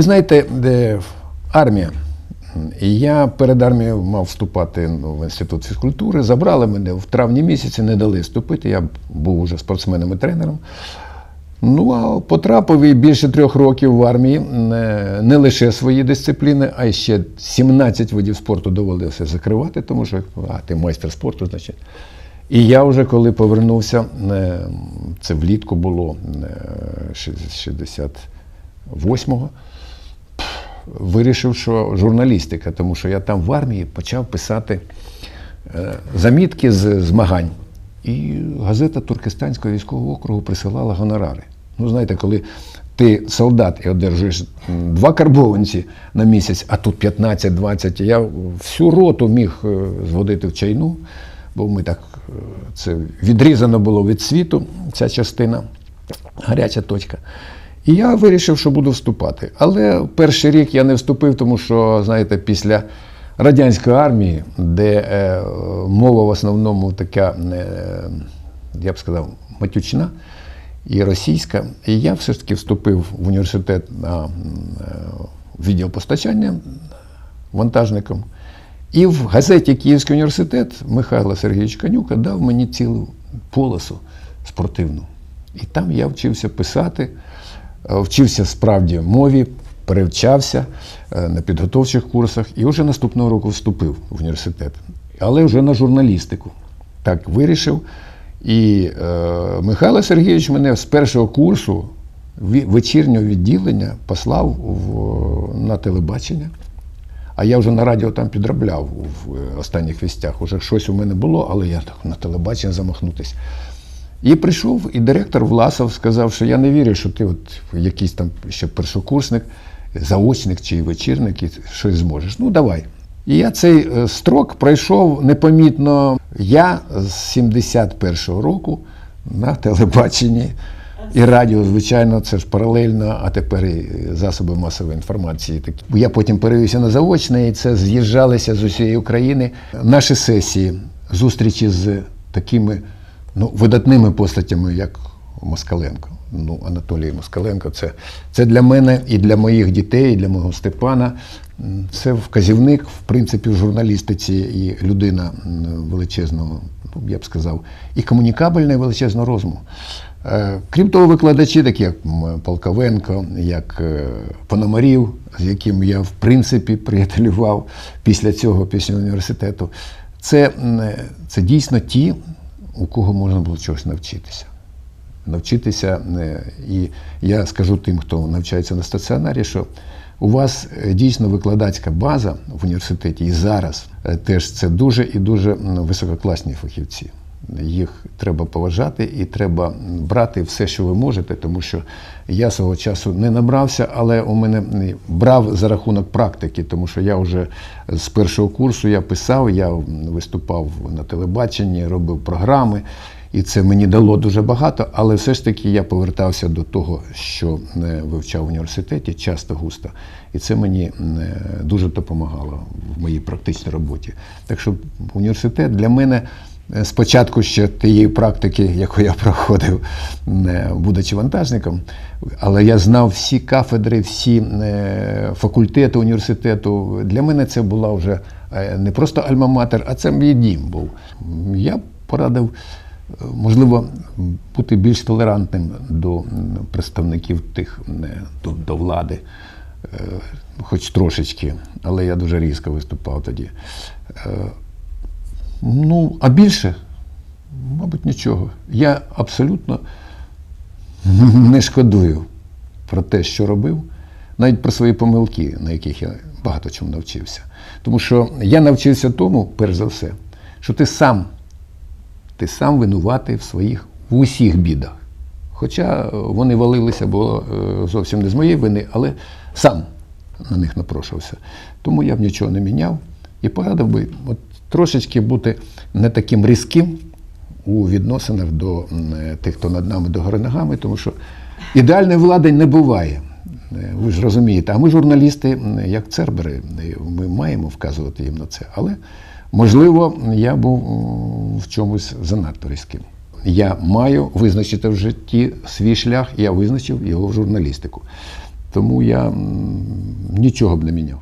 Ви знаєте, де армія. І я перед армією мав вступати ну, в інститут фізкультури. Забрали мене в травні місяці, не дали вступити. Я був уже спортсменом і тренером. Ну, а потрапив і більше трьох років в армії не, не лише свої дисципліни, а ще 17 видів спорту доводилося закривати, тому що а, ти майстер спорту, значить. І я вже коли повернувся, це влітку було е, 68-го, вирішив, що журналістика, тому що я там в армії почав писати е, замітки з змагань. І газета Туркестанського військового округу присилала гонорари. Ну, знаєте, коли ти солдат і одержуєш два карбованці на місяць, а тут 15-20, я всю роту міг е, зводити в чайну, бо ми так, е, це відрізано було від світу, ця частина, гаряча точка. І я вирішив, що буду вступати. Але перший рік я не вступив, тому що, знаєте, після радянської армії, де е, мова в основному така, е, я б сказав, матючна і російська, і я все ж таки вступив в університет на е, відділ постачання вантажником. І в газеті Київський університет Михайло Сергійович Канюка дав мені цілу полосу спортивну. І там я вчився писати, вчився справді мові, перевчався е, на підготовчих курсах і вже наступного року вступив в університет. Але вже на журналістику. Так вирішив. І е, Михайло Сергійович мене з першого курсу вечірнього відділення послав в, на телебачення. А я вже на радіо там підробляв в е, останніх вістях. Уже щось у мене було, але я так на телебачення замахнутися. І прийшов, і директор Власов сказав, що я не вірю, що ти от якийсь там ще першокурсник, заочник чи вечірник, і щось зможеш. Ну, давай. І я цей е, строк пройшов непомітно. Я з 71-го року на телебаченні і радіо, звичайно, це ж паралельно, а тепер і засоби масової інформації. Такі. Я потім перевівся на заочне, і це з'їжджалися з усієї України. Наші сесії, зустрічі з такими ну, видатними постатями, як Москаленко. Ну, Анатолій Москаленко, це, це для мене і для моїх дітей, і для мого Степана. Це вказівник, в принципі, в журналістиці і людина величезного, ну, я б сказав, і комунікабельна, і величезного розуму. Е, Крім того, викладачі, такі як Полковенко, як е, Пономарів, з яким я в принципі приятелював після цього, після університету, це, це дійсно ті, у кого можна було чогось навчитися. Навчитися, е, і я скажу тим, хто навчається на стаціонарі, що у вас е, дійсно викладацька база в університеті і зараз е, теж це дуже і дуже висококласні фахівці. Їх треба поважати і треба брати все, що ви можете, тому що я свого часу не набрався, але у мене брав за рахунок практики, тому що я вже з першого курсу я писав, я виступав на телебаченні, робив програми. І це мені дало дуже багато, але все ж таки я повертався до того, що е, вивчав в університеті часто густо. І це мені е, дуже допомагало в моїй практичній роботі. Так що університет для мене спочатку ще тієї практики, яку я проходив, е, будучи вантажником, але я знав всі кафедри, всі е, факультети університету. Для мене це була вже е, не просто альма-матер, а це мій дім був. Я порадив можливо, бути більш толерантним до представників тих до, до влади, е, хоч трошечки, але я дуже різко виступав тоді. Ну, а більше, мабуть, нічого. Я абсолютно не шкодую про те, що робив, навіть про свої помилки, на яких я багато чому навчився. Тому що я навчився тому, перш за все, що ти сам ти сам винуватий в своїх в усіх бідах. Хоча вони валилися, було е, зовсім не з моєї вини, але сам на них напрошувався. Тому я б нічого не міняв і порадив би от, трошечки бути не таким різким у відносинах до тих, хто над нами до гори ногами, тому що ідеальної влади не буває. Е, Ви ж розумієте, а ми журналісти, як цербери, ми маємо вказувати їм на це. Але можливо, я був в чомусь занадто різким. Я маю визначити в житті свій шлях, я визначив його в журналістику. Тому я нічого б не міняв.